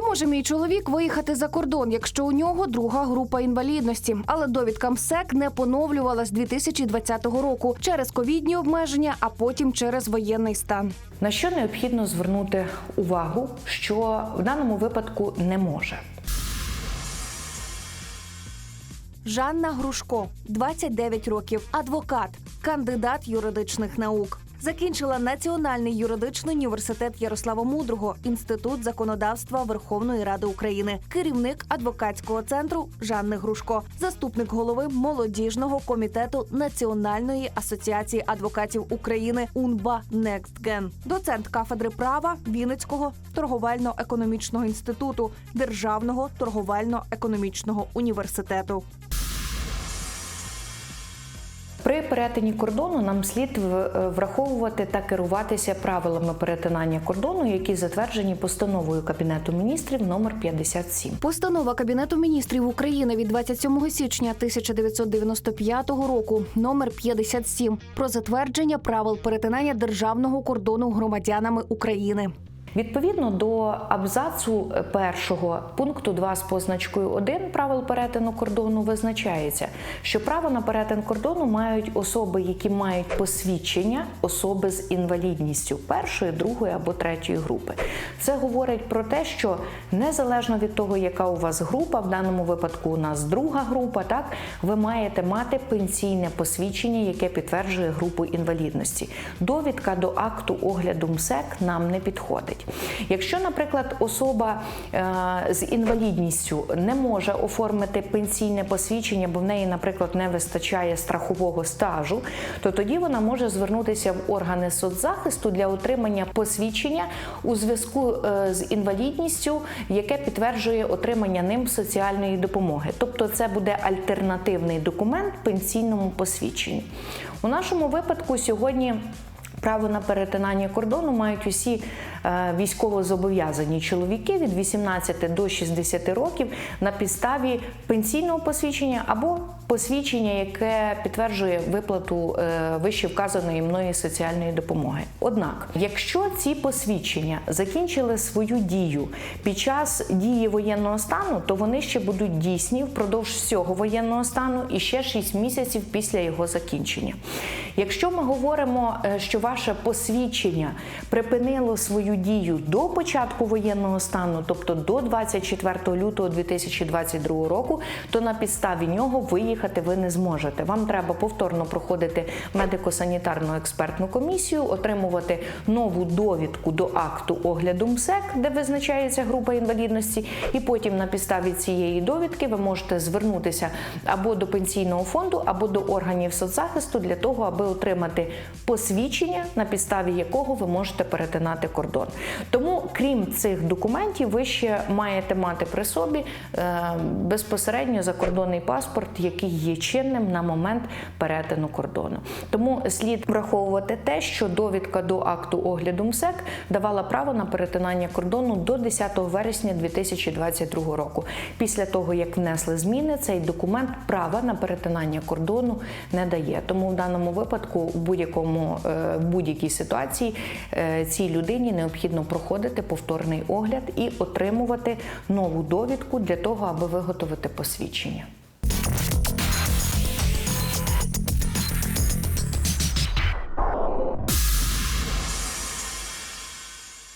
може мій чоловік виїхати за кордон, якщо у нього друга група інвалідності. Але довідка МСЕК не поновлювалась з 2020 року через ковідні обмеження, а потім через воєнний стан. На що необхідно звернути увагу, що в даному випадку не може. Жанна Грушко, 29 років, адвокат, кандидат юридичних наук. Закінчила Національний юридичний університет Ярослава Мудрого, інститут законодавства Верховної Ради України, керівник адвокатського центру Жанни Грушко, заступник голови молодіжного комітету Національної асоціації адвокатів України УНБА «Некстген», доцент кафедри права Вінницького торговельно-економічного інституту Державного торговельно-економічного університету. При перетині кордону нам слід враховувати та керуватися правилами перетинання кордону, які затверджені постановою Кабінету міністрів номер 57. Постанова Кабінету міністрів України від 27 січня 1995 року номер 57 про затвердження правил перетинання державного кордону громадянами України. Відповідно до абзацу першого пункту 2 з позначкою 1 правил перетину кордону визначається, що право на перетин кордону мають особи, які мають посвідчення особи з інвалідністю першої, другої або третьої групи. Це говорить про те, що незалежно від того, яка у вас група, в даному випадку у нас друга група, так ви маєте мати пенсійне посвідчення, яке підтверджує групу інвалідності. Довідка до акту огляду МСЕК нам не підходить. Якщо, наприклад, особа е, з інвалідністю не може оформити пенсійне посвідчення, бо в неї, наприклад, не вистачає страхового стажу, то тоді вона може звернутися в органи соцзахисту для отримання посвідчення у зв'язку е, з інвалідністю, яке підтверджує отримання ним соціальної допомоги. Тобто, це буде альтернативний документ пенсійному посвідченню. У нашому випадку сьогодні. Право на перетинання кордону мають усі військовозобов'язані чоловіки від 18 до 60 років на підставі пенсійного посвідчення або посвідчення, яке підтверджує виплату е, вище вказаної мною соціальної допомоги. Однак, якщо ці посвідчення закінчили свою дію під час дії воєнного стану, то вони ще будуть дійсні впродовж всього воєнного стану і ще 6 місяців після його закінчення. Якщо ми говоримо, е, що ваше посвідчення припинило свою дію до початку воєнного стану, тобто до 24 лютого 2022 року, то на підставі нього виїхати ви не зможете. Вам треба повторно проходити медико-санітарну експертну комісію, отримувати нову довідку до акту огляду МСЕК, де визначається група інвалідності, і потім на підставі цієї довідки ви можете звернутися або до пенсійного фонду, або до органів соцзахисту для того, аби отримати посвідчення, на підставі якого ви можете перетинати кордон. Тому, крім цих документів, ви ще маєте мати при собі е, безпосередньо закордонний паспорт, який є чинним на момент перетину кордону. Тому слід враховувати те, що довідка до акту огляду МСЕК давала право на перетинання кордону до 10 вересня 2022 року. Після того, як внесли зміни, цей документ права на перетинання кордону не дає. Тому в даному випадку, в будь-якому е, будь-якій ситуації, е, цій людині необхідно проходити повторний огляд і отримувати нову довідку для того, аби виготовити посвідчення.